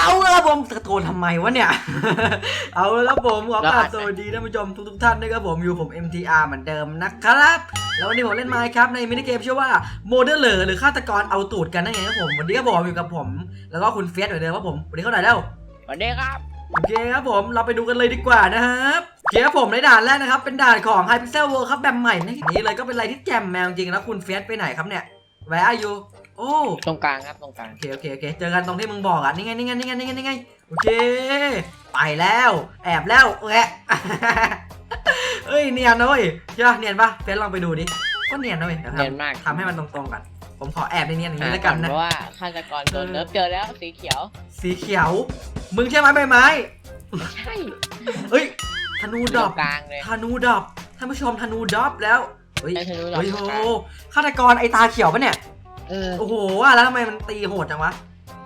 เอาละครับผมตะโกนทำไมวะเนี่ย เอาละครับผมขอกราบสวัสดีท่านผู้ชมทุกๆท่านด้วยครับผมอยู่ผม MTR เหมือนเดิมนะครับ แล้ววันนี้ผมเล่นไมค์ครับในมินิเกมชื่อว่าโมเดลเลอร์หรือฆาตกรเอาตูดกันนั่นเองครับผมวันนี้ก็บอกอยู่กับผม แล้วก็คุณเฟียสเหมือนเดิมครับผมวันนี้เข้าไหนแล้วสวัสดีครับโอเคครับผมเราไปดูกันเลยดีกว่านะครับโอเคครับผมในด่านแรกนะครับ เป็นด่านของ Hypixel World ครับแบบใหม่นะนี่เลยก็เป็นอะไรที่แจ่มแมวจริงๆแล้วคุณเฟียสไปไหนครับเนี่ย Where are you โอ้ตรงกลางครับตรงกลางโอเคโอเคโอเคเจอกันตรงที่มึงบอกอะนี่ไงนี่ไงนี่ไงนี่ไงนี่ไงโอเค ไปแล้ว แอบแล้วแอะเอ้ยเนียนนะเว้ยใช่ปะเนียนปะเฟซลองไปดูดิก็เนียนนะเว้ยเดี๋ยวเนียนมากทำทำให้มันตรงๆกันผมขอแอบเนียนๆอย่างนี้แล้วกันเพนะราะว่าฆาตกรโดนเนิร์ฟเจอแล้วสีเขียว สีเขียว มึงใช่ไหมใบไม้ใช่เฮ้ยธนูตดรอกงกลางเลยธนูดับท่านผู้ชมธนูดับแล้วเฮ้ยได้ธนูดอกเฮ้ยตรโอ้งกลางฆาตกรไอตาเขียวปะเนี่ย เออโอ้โหว่าแล้วทำไมมันตีโหดจังวะ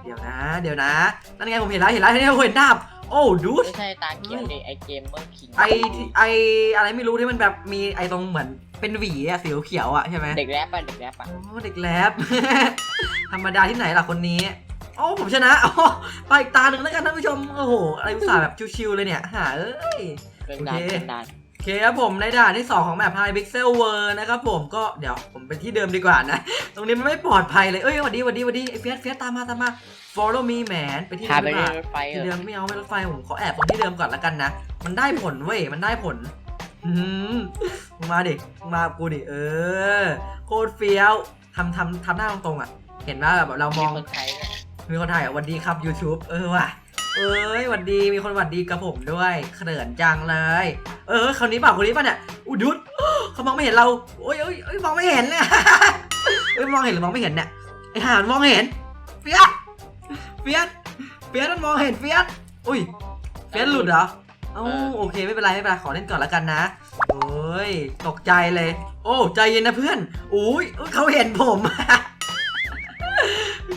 เดี๋ยวนะ เดี๋ยวนะ นั่นไงผมเห็นแล้วเห็นแล้วเห็นแล้วเห็นดาบโอ้ดูดไม่ใช่ตาเขียวดิไอเกมเมอร์คิงไอที่ไออะไรไม่รู้ที่มันแบบมีไอตรงเหมือนเป็นหวีอะสีเขียวๆอะใช่ไหมเด็กแรปป่ะเด็กแรปป่ะโอ้เด็กแลบ ธรรมดาที่ไหนล่ะคนนี้ โอ้ผมชนะโอ้ไปอีกตาหนึ่งแล้วกันท่านผู้ชม โอ้โห อะไรอุตส่าห์แบบชิวๆเลยเนี่ยหาเอ้ย เป็นดานโอเคเป็นดานโอ เคครับผมในด่านที่ 2 ของแมป High Pixel World นะครับผมก็เดี๋ยวผมไปที่เดิมดีกว่านะ ตรงนี้มันไม่ปลอดภัยเลย เอ้ยหวัดดีหวัดดีหวัดดีไอ้เฟียสเฟียสตามมาตามมา follow me man ไปที่พาเดิมไปดีกเล่ว่านรถไฟเอที่อเดิมไม่เอาไม่รถไฟผมขอแอบตรงที่เดิมก่อนละกันนะ มันได้ผลเว้ยมันได้ผลอืมมึงมาดิมึงมากูดิเออ โคตรเฟี้ยวทำทำทำหน้าตรงๆอะ เห็นว่าแบบเรามมีองคนไทยด้วยมีคนถ่ายอะหวันดีครับ YouTube เออว่ะเอ้ยหวันดีมีคนหวันดีกับผมด้วยเขินจังเลย เออคนนี้เปล่าคนนี้ป่ะเนี่ยอุยดุดเขามองไม่เห็นเราโอ้ยโอ้ยโอ้ยมองไม่เห็นเลยเอ้ยมองเห็นหรือมองไม่เห็นเนี่ยไอห่านมองไม่เห็นเฟียสเฟียสเฟียสมันมองเห็นเฟียสอุ้ยเฟียสหลุดเหรอเอ้าโอเคไม่เป็นไรไม่เป็นไรขอเล่นก่อนแล้วกันนะโอ้ยตกใจเลย โอ้ใจเย็นนะเพื่อนอุ้ยอุ๊ยเขาเห็นผม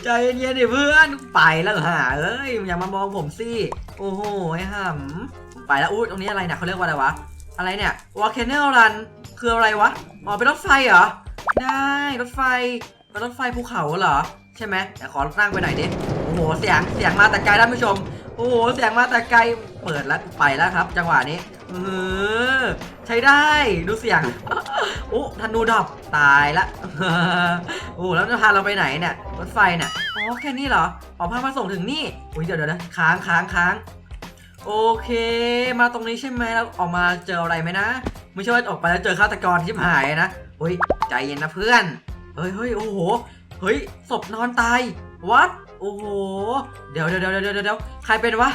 ใจเย็นๆดิเพื่อนไปแล้วเหรอหาเอ้ยอย่ามามองผมสิโอ้โหไอ้ห่ำ ไปแล้วอุ้ตรงนี้อะไรเนี่ยเขาเรียกว่าอะไรวะ อะไรเนี่ยวอลเคนเนลรันคืออะไรวะ อ๋อเป็นรถไฟเหรอ ได้รถไฟเป็นรถไฟภูเขาเหรอ ใช่ไหมเดี๋ยวขอนั่งไปหน่อยดิ โอ้โหเสียงเสียงมาแต่ไกลท่านผู้ชม โอ้โหเสียงมาแต่ไกล เปิดแล้วไปแล้วครับ จังหวะนี้เออใช้ได้ดูเสียงโอ้ธนูดับตายละโอ้แล้วจะพาเราไปไหนเนี่ยรถไฟเนี่ยอ๋อแค่นี้เหรออ๋อพามาส่งถึงนี่อุ้ยเดี๋ยวเดี๋ยวนะค้างค้างค้าง โอเค มาตรงนี้ใช่ไหมแล้วออกมาเจออะไรไหมนะ ไม่ใช่ว่าออกไปแล้วเจอฆาตกรที่หายนะเฮ้ยใจเย็นนะเพื่อน เฮ้ยเฮ้ยโอ้โห เฮ้ยศพนอนตาย วัด โอ้โห เดี๋ยวเดี๋ยวเดี๋ยวเดี๋ยวเดี๋ยวใครเป็นวะ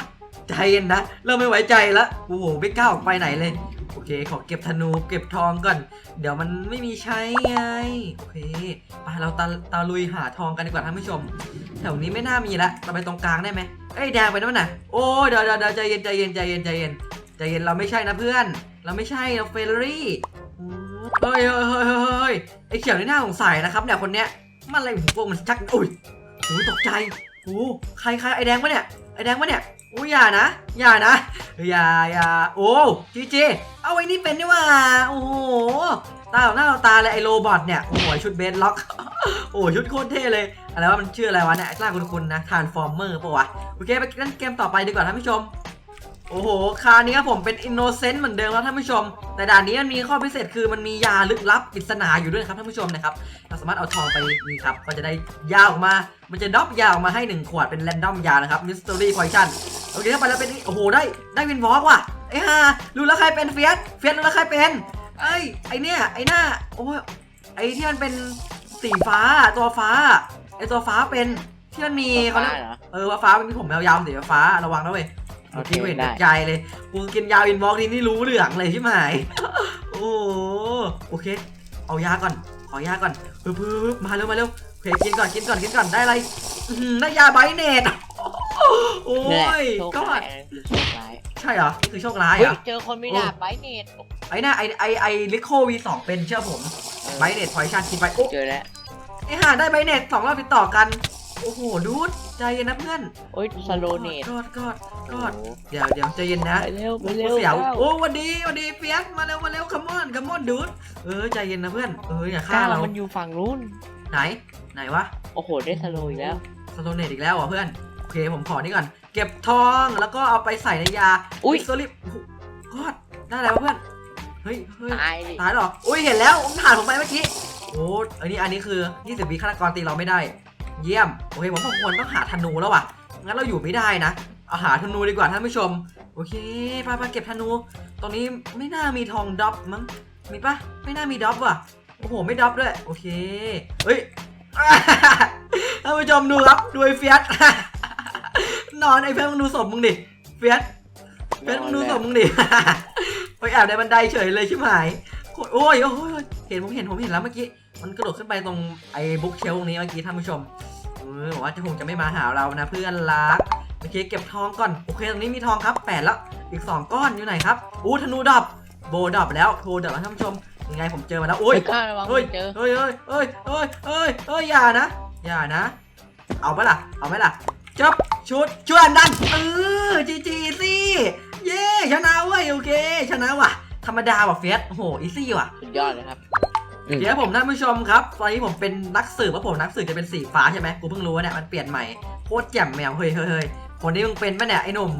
ใจเย็นนะ เริ่มไม่ไว้ใจละ โอ้โหไม่กล้าออกไปไหนเลย เค ขอเก็บธนูเก็บทองก่อน เดี๋ยวมันไม่มีใช้ไง โอเคไปเราตาตาลุยหาทองกันดีกว่าท่านผู้ชม แถวนี้ไม่น่ามีละเราไปตรงกลางได้ไหมเอ้ยแดงไปนั่นน่ะโอ้ยเดี๋ยวเดี๋ยวเดี๋ยวใจเย็นใจเย็นใจเย็นใจเย็นใจเย็นเราไม่ใช่นะเพื่อน เราไม่ใช่เราเฟรรี่เฮ้ยเฮ้ยเฮ้ยเฮ้ยเฮ้ยไอเขียวนี่น่าสงสัยนะครับเนี่ยคนเนี้ยมันอะไรหูพวกมันชักอุ้ยโอ้ยตกใจโอ้ใครใครไอแดงปะเนี่ยไอแดงปะเนี่ย อุ้ยอย่านะ อย่านะ อย่าอย่าโอ้จีจีเอาไอ้นี่เป็นนี่ว่า โอ้โหตาหน้าต่อตาเลยไอโรบอทเนี่ย โอ้โหชุดเบสล็อก โอ้ชุดโคตรเท่เลย อะไรว่ามันชื่ออะไรวะเนี่ยร่างคุณๆนะทานฟอร์เมอร์ปะวะ โอเค ไปเล่นเกมต่อไปดีกว่าท่านผู้ชม โอ้โห คราวนี้ครับผมเป็นอินโนเซนต์เหมือนเดิมแล้วท่านผู้ชม แต่ด่านนี้มันมีข้อพิเศษคือมันมียาลึกลับปริศนาอยู่ด้วยนะครับท่านผู้ชมนะครับ เราสามารถเอาทองไปนี่ครับ ก็จะได้ยาออกมา มันจะดรอปยาออกมาให้ 1 ขวดเป็นแรนดอมยานะครับ Mystery Potion โอเคเข้าไปแล้วเป็นนี่โอ้โห ได้ ได้วินวอล์กว่ะไอ้ห่ารู้แล้วใครเป็นเฟียสเฟียสรู้แล้วใครเป็นเอ้ยไอเนี่ย ไอหน้า โอ้ยไอที่มันเป็นสีฟ้า ตัวฟ้า ไอตัวฟ้าเป็น ที่มันมีเขาเรียกฟ้เหรอเออว่าฟ้ามันมีผมยาวๆสีฟ้า ระวังนะเว้ย โอเคที่กูเห็นได้ตกใจเลย กูกินยาวินวอล์กนี่นี่รู้เหลืองเลยใช่ไหม โอ้โหโอเค เอายาก่อน ขอยาก่อนปึ๊บปึ๊บปึ๊บมาเร็วมาเร็วโอเคกินก่อนกินก่อนกินก่อนได้อะไรอื้อหือได้ยาไบเนตโอ้นี่แหละยโชคก็ร้ายอันนั้นคือโชคร้ายใช่เหรอนี่คือโชคร้ายเฮ้เหยรอเจอคนมีดาบไบเนตไอ้น่าไอไอไอลิโควีสองเป็นเชื่อผมไบเนตพอยชันกินไปโอ้เจอแล้วไอห่าได้ไบเนตสองรอบติดต่อกัน โอ้โหดูดใจเย็นนะเพื่อนโอ้ยสโลเนตกอดกอดกอดเดี๋ยวเดี๋ยวใจเย็นนะไปเร็วไปโอ้เร็วเสียวก้าวโอ้วันดีวันดีเฟียสมาเร็วมาเร็วคัมมอนคัมมอนดูดเออใจเย็นนะเพื่อนเอออย่าฆ่าก้าวเรามันอยู่ฝั่งนู้นไหนไหนวะโอ้โหได้สโลอีกแล้วสโตเนตอีกแล้วเหรอเพื่อนเคผมขอนี่ก่อน เก็บทองแล้วก็เอาไปใส่ในยาอุ้ยสลิปกอดได้แล้วเพื่อนเฮ้ยเฮ้ยตายดิตายเหรออุ้ยเห็นแล้วผมผ่านผมไปเมื่อกี้โอ้อันนี้อันนี้คือ 20วิฆาตกรตีเราไม่ได้ เยี่ยม โอเคผมว่าควรต้องหาธนูแล้วว่ะ งั้นเราอยู่ไม่ได้นะ เอาหาธนูดีกว่าท่านผู้ชม โอเคไปไปเก็บธนูตรงนี้ไม่น่ามีทองดรอปมั้ง มีปะไม่น่ามีดรอปว่ะ โอ้โห ไม่ดรอปด้วย โอเค เฮ้ย ท่านผู้ชมดูครับดูไอ้เฟียสนอนไอ้เพื่อนมึงดูศพมึงดิ เฟียสเฟียสมึงดูศพมึงดิไปแอบในบันไดเฉยเลยใช่ไหมโอ้ยโอ้ยโอ้ยเห็นผมเห็นผมเห็นแล้วเมื่อกี้ มันกระโดดขึ้นไปตรงไอ้บุ๊กเชลตรงนี้เมื่อกี้ท่านผู้ชมเออบอกว่าจะคงจะไม่มาหาเรานะเพื่อนรักโอเคเก็บทองก่อนโอเคตรงนี้มีทองครับแปดแล้วอีกสองก้อนอยู่ไหนครับอู้ธนูดับโบดับแล้วโทดับแล้วท่านผู้ชมยังไงผมเจอมาแล้วอุ้ยไม่กล้าระวังเฮ้ยไม่เจอเฮ้ยเฮ้ยเฮ้ยเฮ้ยเฮ้ยเฮ้ยอย่านะอย่านะ เอาไปะล่ะเอาไหมล่ะจบชุดชวนดันเออจีจีสิเย้ชนะเว้ยโอเค ชนะว่ะธรรมดาว่ะเฟียสโอ้โหอีซี่ว่ะสุดยอดเลยครับ เดี๋ยวผมท่านผู้ชมครับ ตอนนี้ผมเป็นนักสืบว่าผมนักสืบจะเป็นสีฟ้าใช่ไหมกูเพิ่งรู้ว่าเนี่ยมันเปลี่ยนใหม่โคตรแจ่มแมวเฮ้ยเฮ้ยเฮ้ยคนนี้มึงเป็นปะเนี่ยไอ้หนุ่ม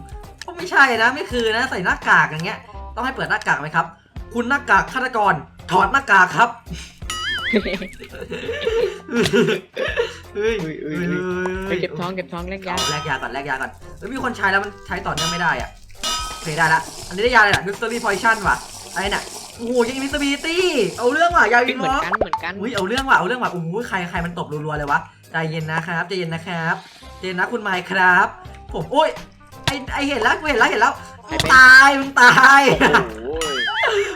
ก็ไม่ใช่นะไม่คือนะใส่หน้ากากอย่างเงี้ย ต้องให้เปิดหน้ากากไหมครับ คุณหน้ากากฆาตกรถอดหน้ากากครับเฮ้ยอุ้ยอุ้ยเฮ้ยไปเก็บทองเก็บทองแลกยาแลกยาก่อนแลกยาก่อนเฮ้ยมีคนใช้แล้วมันใช้ต่อเนื่องไม่ได้อะโอเคได้ละอันนี้ได้ยาอะไรล่ะ Mystery Potion ว่ะอะไรน่ะ โอ้โหยัง Invisibility เอาเรื่องว่ะยาเฮ้วิยนเหมมือนอกันเหมือนกันอุ้ยเอาเรื่องว่ะเอาเรื่องว่ะโอ้โหใครใครมันตบรัวๆเลยวะใจเย็นนะครับใจเย็นนะครับใจเย็นนะคุณไมค์ครับ ผมโอ้ยไอไอเห็นแล้วกูเห็นแล้วเห็นแล้วมึงตายมึงตายโอ้โห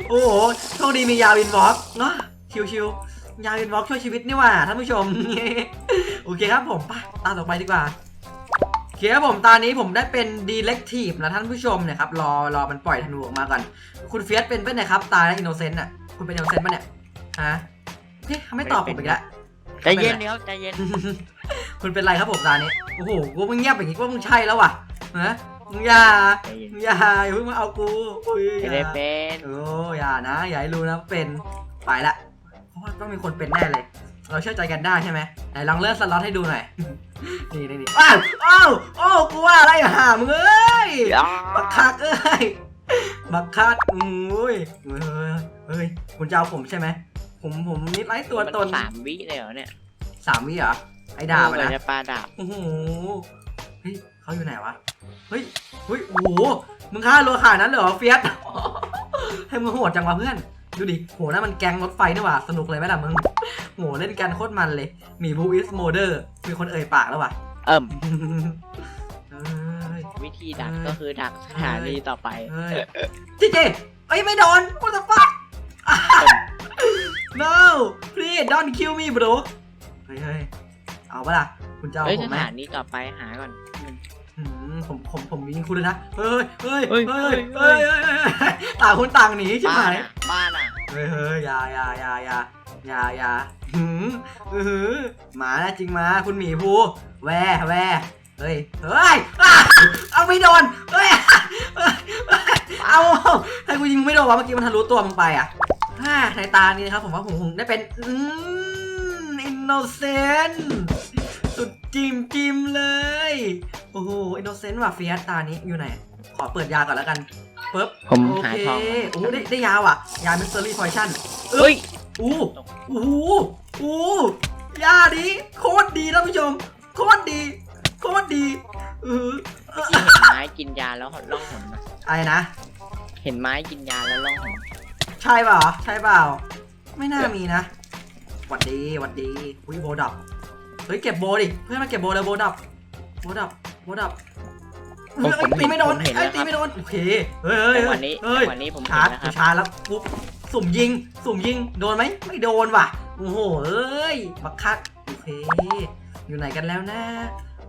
โอ้โหโชคดีมียาวินวอล์กเนาะชิวๆยาวินวอล์กช่วยชีวิตนี่หว่าท่านผู้ชมโอเคครับผมไปตามต่อไปดีกว่าโอ เคครับผมตอนนี้ผมได้เป็นดีเล็กทีฟนะท่านผู้ชมเนี่ยครับรอรอมันปล่อยธนูออกมาก่อน คุณเฟียสเป็นเป็นไหนครับ ตายแล้วอินโนเซนต์อะคุณเป็นอินโนเซนต์ปะเนี่ยฮะเฮ้ยเขาไม่ตอบผมอีกแล้วใจเย็นเดี๋ยวใจเย็น คุณเป็นไรครับผมตานี้โอ้โหกูมึงเงียบอย่างงี้ว่ามึงใช่แล้วว่ะฮะมึงอย่าใจเย็นมึงอย่าอย่าเพิ่งมาเอากูอุ้ยไม่ได้เป็นโอ้อย่านะอย่าให้รู้นะเป็นไปละเพราะว่าต้องมีคนเป็นแน่เลย เราเชื่อใจกันได้ใช่ไหมไหนลองเลื่อนสล็อตให้ดูหน่อย นี่นี่นี่อ้าวอ้าวโอ้าวกูว่าอะไรอะหามึงเอ้ยบักคักเอ้ยบักคักอุ้ยเฮ้ยเฮ้ยคุณจะเอาผมใช่ไหมผมผมนิดไร้ตัวตนมัสามวิเลยเหรอเนี่ยสามวิเหรอไอ้ดาบอะเออนะจะปลาดาบโอ้โหเฮ้ยเขาอยู่ไหนวะเฮ้ยเฮ้ยโอ้โหมึงฆ่าโลขาดนั้นเหรอเฟียสให้มึงโหดจังวะเพื่อน ดูดิโหนั่นมันแก๊งรถไฟนี่หว่า สนุกเลยไหมล่ะมึงโหเล่นกันโคตรมันเลยมีบูอิสโมเดอร์มีคนเอ่ยปากแล้วว่ะเอิ่มเฮ้ย วิธีดักก็คือดักสถานีต่อไป เฮ้ยเจเจเอ้ยไม่โดน what the fuck no please don't kill me bro เฮ้ยเฮ้ยเอาปะล่ะ คุณจะเอาเฮ้ยผสมไหมถานีต่อไปหาก่อนอืมผมผมผมยิงคุณเลยนะ เฮ้ยเฮ้ยเฮ้เฮ้ยยเฮ้ยเฮ้ยเฮ้ยเฮ้ยต่างคนต่างหนีใช่ไหมบ้านอะบ้านอะ เฮ้ยเฮ้ยอยาอยาอยาอยาอยาอยาหืมหือหมานะจริงมาคุณหมีภูแวแวเฮ้ยเฮ้ยเอาไม่โดนเฮ้ยเอาให้กูยิงไม่โดนวะเมื่อกี้มันทะลุตัวมึงไปอะฮ่าในตานี้นะครับผมว่าผมคงได้เป็นอืมอินโนเซนสุดจิมจิมเลย โอ้โหอินโนเซนต์ว่ะเฟียสตานี้อยู่ไหน ขอเปิดยาก่อนแล้วกัน ปึ๊บผมโอหาเคทองโอ้ได้ได้ยาว่ะ ยามิสเตอรี่พอยชั่นเฮ้ยอู้อู้อู้ยาดีโคตรดีท่านผู้ชม โคตรดี โคตรดีเออเออที่เห็นไม้กินยาแล้วล่องหนนะอะไรนะ เห็นไม้กินยาแล้วล่องหนใช่เปล่าใช่เปล่า ไม่น่ามีนะหวัดดีหวัดดีอุ้ยโบดับเฮ้ยเก็บโบดิเพื่อนมาเก็บโบเลยโบดับโบดับโบดับ เฮ้ยเอ้ยตีไม่โดนไอ้ยตีไม่โดนโอเคเฮ้ยเฮ้ยจังหเฮ้วะยนี้เฮ้จัยงหวะนี้ผมชาเห็ร์นจแล้วครับชาร์จแล้วปุ๊บสุ่มยิง สุ่มยิงโดนไหมไม่โดนว่ะโอ้โหเอ้ยบักคักโอเค อยู่ไหนกันแล้วนะ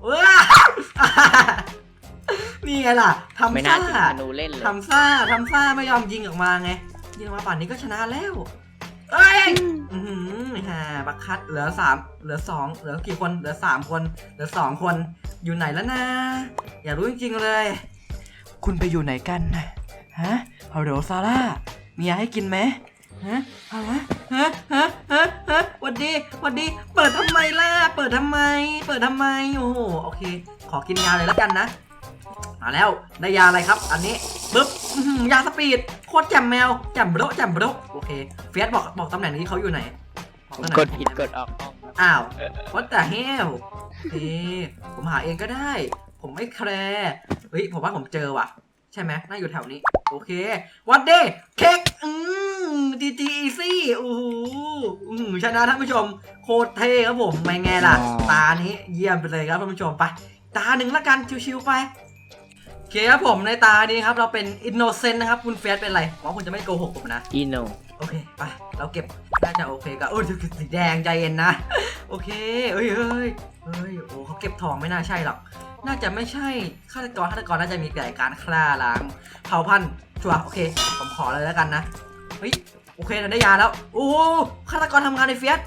ว้านี่ไงล่ะไม่ทำน่าซ่าถึงธนูเล่นเลย ทำซ่าทำซ่าไม่ยอมยิงออกมาไงยิงออกมาป่านนี้ก็ชนะแล้วเอ้ย อือหือฮ่าบักคัดเหลือสามเหลือสองเหลือกี่คน เหลือสามคน เหลือสองคน อยู่ไหนแล้วนะ อยากรู้จริงๆเลย คุณไปอยู่ไหนกันนะฮะฮัลโหลซาร่า มียาให้กินไหมฮะฮะฮะฮะฮะฮะหวันดีหวันดี เปิดทำไมล่ะ เปิดทำไม เปิดทำไม โอ้โห โอเค ขอกินยาเลยแล้วกันนะ มาแล้ว ได้ยาอะไรครับ อันนี้ปึ๊บอื้อหือยาสปีด โคตรแจ่มแมว แจ่มโบรแจ่มโบรโอเค เฟียสบอกบอกตำแหน่งนี้เขาอยู่ไหนบอกตำแหน่งกดผิดกดออกห้องครับอ้าว what the hell เอ๊ะผมหาเองก็ได้ ผมไม่แคร์เฮ้ยผมว่าผมเจอว่ะ ใช่ไหมน่าอยู่แถวนี้ โอเควันเดย์เค้กอืมดีจีอีซี่โอ้โหอืมชนะท่านผู้ชม โคตรเท่ครับผมไม่ไงล่ะ ตานี้เยี่ยมไปเลยครับท่านผู้ชมไป ตาหนึ่งละกันชิวๆไปโอเคครับผมในตานี้ครับ เราเป็นอินโนเซนต์นะครับ คุณเฟียสเป็นอะไรหวังคุณจะไม่โกหกผมนะอีโน โอเคไปเราเก็บน่าจะโอเคกับโอ้ยสีแดงใจเย็นนะ โอเคเอ้ยเอ้ยเอ้ยโอ้เขาเก็บทองไม่น่าใช่หรอก น่าจะไม่ใช่ฆาตกรฆาตกรน่าจะมีแต่การฆ่าล้างเผ่าพันธุ์ชัวร์โอเค ผมขอเลยแล้วกันนะเฮ้ยโอเคเราได้ยาแล้วโอ้ฆาตกรทำงานในเฟียส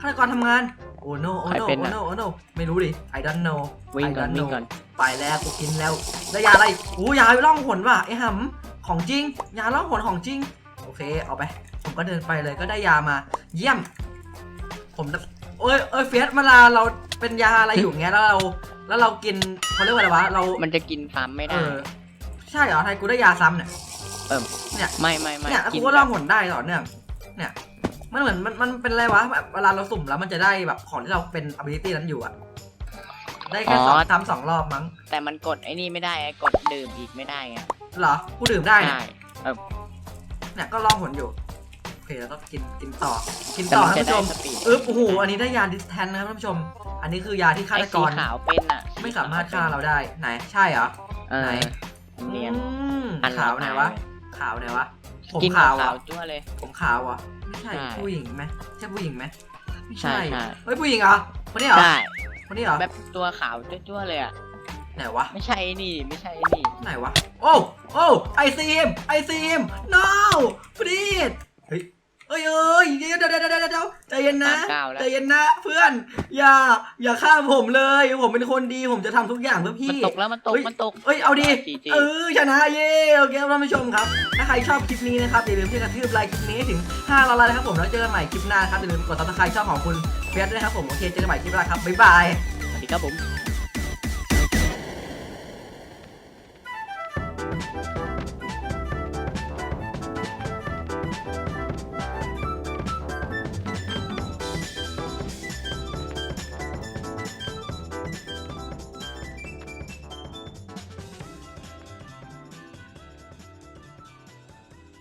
ฆาตกรทำงานโอ้ no โอ้ใคร no เป็นโอ้อะ no โอ้ no ไม่รู้ดิ I don't know วิ่งก่อน I don't วิ่ง know ก่อนไปแล้วกูกินแล้วได้ยาอะไรโอ้ยาล่องหนว่ะไอ้หำของจริง ยาล่องหนของจริง โอเคเอาไป ผมก็เดินไปเลยก็ได้ยามา เยี่ยม ผมเอ้ยเอ้ยเฟียสเวลาเราเป็นยาอะไรอยู่เงี้ยแล้วเรา แล้วเรากินเขาเรียกว่าอะไรวะเรามันจะกินซ้ำไม่เอได้ อใช่เหรอไทยกูได้ยาซ้ำเนี่ย ไม่ไม่ไม่เนี่ยแล้วกิกูนก็ล่องหนได้ต่อเนื่องเนี่ย มันเหมือนมันมันเป็นอะไรวะแบบเวลาเราสุ่มแล้วมันจะได้แบบของที่เราเป็น ability นั้นอยู่อะได้แค่สองซ้ำสองรอบมั้งแต่มันกดไอ้นี่ไม่ได้ไงกดดื่มอีกไม่ได้ไงเหรอ กูดื่มได้เนี่ยใช่เนี่ยก็ลองผลอยู่ โอเคเราต้องกินกินต่อ กินแต่ต่อมันท่านจะผู้ชได้มสปีดอึ๊บโอ้โหอันนี้ได้ยาดิสแทนนะครับท่านผู้ชม อันนี้คือยาที่ฆาไอ้ตกสีรขาวเป็นอะไม่สามารถฆ่าเราได้ไหนใช่เหรอเออไหนเนียนอืมอันละขาวไหนวะตายขาวไหนวะผมกินขาวขาอะวจั่วเลยผมขาวอะไม่ใช่ใช่ผู้หญิงไหมใช่ผู้หญิงไหมไม่ใช่ใช่ใช่เฮ้ยผู้หญิงเหรอคนนี้เหรอใช่คนนี้เหรอแบบตัวขาวจั่วๆเลยอะไหนวะไม่ใช่ไอ้นี่ไม่ใช่ไอ้นี่ไหนวะโอ้โอ้ไอซีมไอซีม no please เฮ้ยเอ้ยเอ้ยเดี๋ยวเดี๋ยวเดี๋ยวเดี๋ยวเดี๋ยวใจเย็นนะสามเก้าแล้ว ใจเย็นนะเพื่อน อย่า อย่าฆ่าผมเลย ผมเป็นคนดีผมจะทำทุกอย่างเพื่อมันพี่ ตกแล้วมันตกเฮ้ยมันตก เอ้ย เอาดีจีจีเออชนะเย้โอเคครับท่านผู้ชมครับ ถ้าใครชอบคลิปนี้นะครับ อย่าลืมที่จะกระทืบไลค์คลิปนี้ให้ถึง5ล้านไลค์นะครับผมแล้วเจอกันใหม่คลิปหน้าครับ อย่าลืมกดติดตามช่องของคุณเฟียสด้วยนะครับผม โอเค เจอกันใหม่คลิปหน้าครับ บ๊ายบาย สวัสดีครับผมบ